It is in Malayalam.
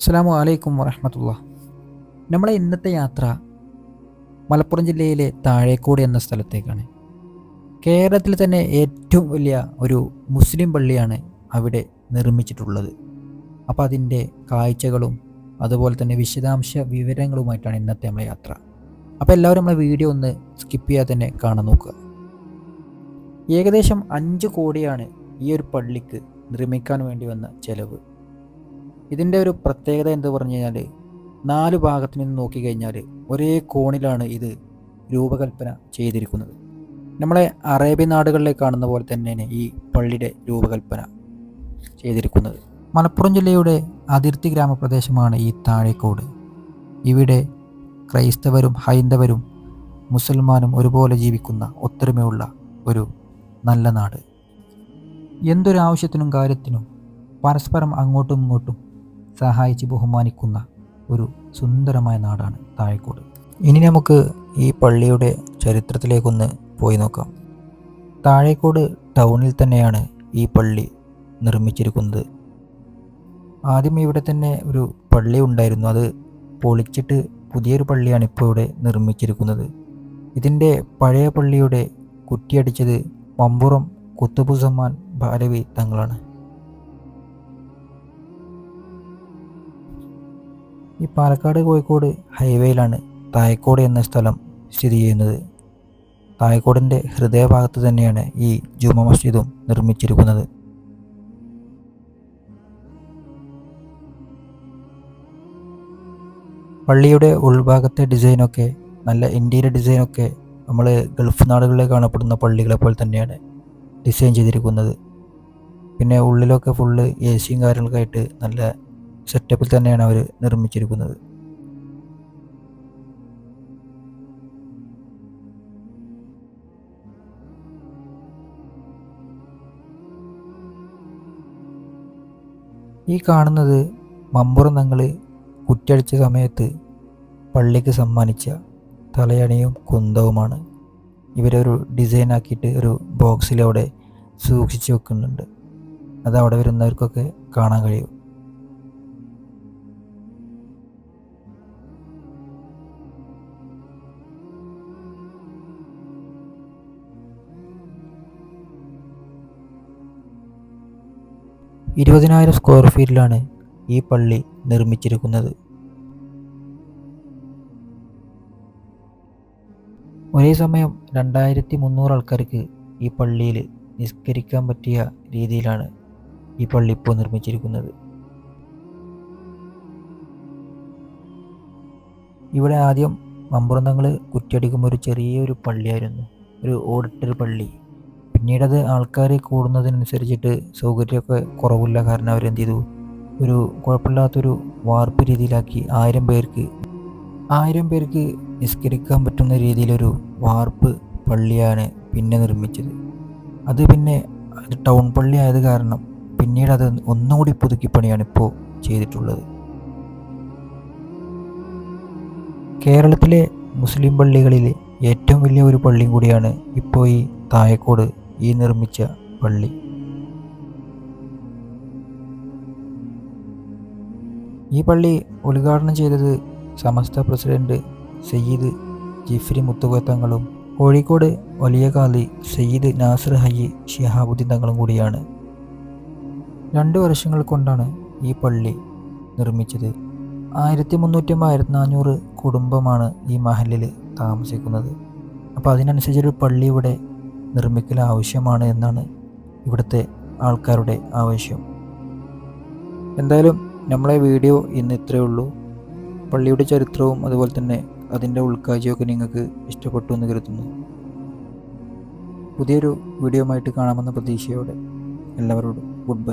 അസ്സാം വലൈക്കും വറഹമത്തുള്ള നമ്മളെ ഇന്നത്തെ യാത്ര മലപ്പുറം ജില്ലയിലെ താഴേക്കോട് എന്ന സ്ഥലത്തേക്കാണ്. കേരളത്തിൽ തന്നെ ഏറ്റവും വലിയ ഒരു മുസ്ലിം പള്ളിയാണ് അവിടെ നിർമ്മിച്ചിട്ടുള്ളത്. അപ്പോൾ അതിന്റെ കാഴ്ചകളും അതുപോലെ തന്നെ വിശദാംശ വിവരങ്ങളുമായിട്ടാണ് ഇന്നത്തെ നമ്മളെ യാത്ര. അപ്പോൾ എല്ലാവരും നമ്മളെ വീഡിയോ ഒന്ന് സ്കിപ്പ് ചെയ്യാതെ തന്നെ കാണാൻ നോക്കുക. ഏകദേശം അഞ്ച് കോടിയാണ് ഈ ഒരു പള്ളിക്ക് നിർമ്മിക്കാൻ വേണ്ടി വന്ന ചെലവ്. ഇതിന്റെ ഒരു പ്രത്യേകത എന്ത് പറഞ്ഞു കഴിഞ്ഞാൽ നാല് ഭാഗത്തു നിന്ന് നോക്കിക്കഴിഞ്ഞാൽ ഒരേ കോണിലാണ് ഇത് രൂപകൽപ്പന ചെയ്തിരിക്കുന്നത്. നമ്മളെ അറേബ്യൻ നാടുകളിലെ കാണുന്ന പോലെ തന്നെയാണ് ഈ പള്ളിയുടെ രൂപകൽപ്പന ചെയ്തിരിക്കുന്നത്. മലപ്പുറം ജില്ലയുടെ അതിർത്തി ഗ്രാമപ്രദേശമാണ് ഈ താഴേക്കോട്. ഇവിടെ ക്രൈസ്തവരും ഹൈന്ദവരും മുസൽമാനും ഒരുപോലെ ജീവിക്കുന്ന ഒത്തൊരുമയുള്ള ഒരു നല്ല നാട്. എന്തൊരാവശ്യത്തിനും കാര്യത്തിനും പരസ്പരം അങ്ങോട്ടും ഇങ്ങോട്ടും സഹായിച്ച് ബഹുമാനിക്കുന്ന ഒരു സുന്ദരമായ നാടാണ് താഴേക്കോട്. ഇനി നമുക്ക് ഈ പള്ളിയുടെ ചരിത്രത്തിലേക്കൊന്ന് പോയി നോക്കാം. താഴേക്കോട് ടൗണിൽ തന്നെയാണ് ഈ പള്ളി നിർമ്മിച്ചിരിക്കുന്നത്. ആദ്യം ഇവിടെ തന്നെ ഒരു പള്ളി ഉണ്ടായിരുന്നു. അത് പൊളിച്ചിട്ട് പുതിയൊരു പള്ളിയാണ് ഇപ്പോൾ ഇവിടെ നിർമ്മിച്ചിരിക്കുന്നത്. ഇതിന്റെ പഴയ പള്ളിയുടെ കുറ്റിയടിച്ചത് മമ്പുറം കുത്തുബുസമ്മാൻ ഭാരവി തങ്ങളാണ്. ഈ പാലക്കാട് കോഴിക്കോട് ഹൈവേയിലാണ് തായക്കോട് എന്ന സ്ഥലം സ്ഥിതി ചെയ്യുന്നത്. തായക്കോടിന്റെ ഹൃദയഭാഗത്ത് തന്നെയാണ് ഈ ജുമ മസ്ജിദും നിർമ്മിച്ചിരിക്കുന്നത്. പള്ളിയുടെ ഉൾഭാഗത്തെ ഡിസൈനൊക്കെ നല്ല ഇന്ത്യയിലെ ഡിസൈനൊക്കെ നമ്മൾ ഗൾഫ് നാടുകളിൽ കാണപ്പെടുന്ന പള്ളികളെ പോലെ തന്നെയാണ് ഡിസൈൻ ചെയ്തിരിക്കുന്നത്. പിന്നെ ഉള്ളിലൊക്കെ ഫുള്ള് എ സിയും കാര്യങ്ങളൊക്കെ ആയിട്ട് നല്ല സെറ്റപ്പിൽ തന്നെയാണ് അവർ നിർമ്മിച്ചിരിക്കുന്നത്. ഈ കാണുന്നത് മമ്പുറം തങ്ങൾ കുറ്റടിച്ച സമയത്ത് പള്ളിക്ക് സമ്മാനിച്ച തലയണിയും കുന്തവുമാണ്. ഇവരൊരു ഡിസൈൻ ആക്കിയിട്ട് ഒരു ബോക്സിലവിടെ സൂക്ഷിച്ചു വെക്കുന്നുണ്ട്. അത് അവിടെ വരുന്നവർക്കൊക്കെ കാണാൻ കഴിയും. ഇരുപതിനായിരം സ്ക്വയർ ഫീറ്റിലാണ് ഈ പള്ളി നിർമ്മിച്ചിരിക്കുന്നത്. ഒരേ സമയം രണ്ടായിരത്തി മുന്നൂറ് ആൾക്കാർക്ക് ഈ പള്ളിയിൽ നിസ്കരിക്കാൻ പറ്റിയ രീതിയിലാണ് ഈ പള്ളി ഇപ്പോൾ നിർമ്മിച്ചിരിക്കുന്നത്. ഇവിടെ ആദ്യം മമ്പുറന്തങ്ങൾ കുറ്റിയടിക്കുമ്പോൾ ഒരു ചെറിയൊരു പള്ളിയായിരുന്നു. ഒരു ഓടിട്ടൊരു പള്ളി. പിന്നീടത് ആൾക്കാർ കൂടുന്നതിനനുസരിച്ചിട്ട് സൗകര്യമൊക്കെ കുറവില്ല. കാരണം അവരെന്ത് ചെയ്തു ഒരു കുഴപ്പമില്ലാത്തൊരു വാർപ്പ് രീതിയിലാക്കി ആയിരം പേർക്ക് ആയിരം പേർക്ക് നിസ്കരിക്കാൻ പറ്റുന്ന രീതിയിലൊരു വാർപ്പ് പള്ളിയാണ് പിന്നെ നിർമ്മിച്ചത്. അത് പിന്നെ അത് ടൗൺ പള്ളി ആയത് കാരണം പിന്നീട് അത് ഒന്നുകൂടി പുതുക്കി പണിയാണ് ഇപ്പോൾ ചെയ്തിട്ടുള്ളത്. കേരളത്തിലെ മുസ്ലിം പള്ളികളിൽ ഏറ്റവും വലിയ ഒരു പള്ളിയും കൂടിയാണ് ഇപ്പോൾ ഈ തായക്കോട് ഈ നിർമ്മിച്ച പള്ളി. ഈ പള്ളി ഉദ്ഘാടനം ചെയ്തത് സമസ്ത പ്രസിഡന്റ് സയ്യിദ് ജിഫ്രി മുത്തുകത്തങ്ങളും കോഴിക്കോട് വലിയ കാലി സയ്യിദ് നാസർ ഹയ്യി ഷിഹാബുദ്ദീൻ തങ്ങളും കൂടിയാണ്. രണ്ട് വർഷങ്ങൾ കൊണ്ടാണ് ഈ പള്ളി നിർമ്മിച്ചത്. ആയിരത്തി മുന്നൂറ്റി ആയിരത്തി നാനൂറ് കുടുംബമാണ് ഈ മഹലിൽ താമസിക്കുന്നത്. അപ്പോൾ അതിനനുസരിച്ചൊരു പള്ളി ഇവിടെ നിർമ്മിക്കൽ ആവശ്യമാണ് എന്നാണ് ഇവിടുത്തെ ആൾക്കാരുടെ ആവശ്യം എന്തായാലും നമ്മളെ വീഡിയോ ഇന്ന് ഇത്രയേ ഉള്ളൂ. പള്ളിയുടെ ചരിത്രവും അതുപോലെ തന്നെ അതിന്റെ ഉൾക്കാഴ്ചയൊക്കെ നിങ്ങൾക്ക് ഇഷ്ടപ്പെട്ടു എന്ന് കരുതുന്നു. പുതിയൊരു വീഡിയോ ആയിട്ട് കാണാമെന്ന പ്രതീക്ഷയോടെ എല്ലാവരോടും ഗുഡ് ബൈ.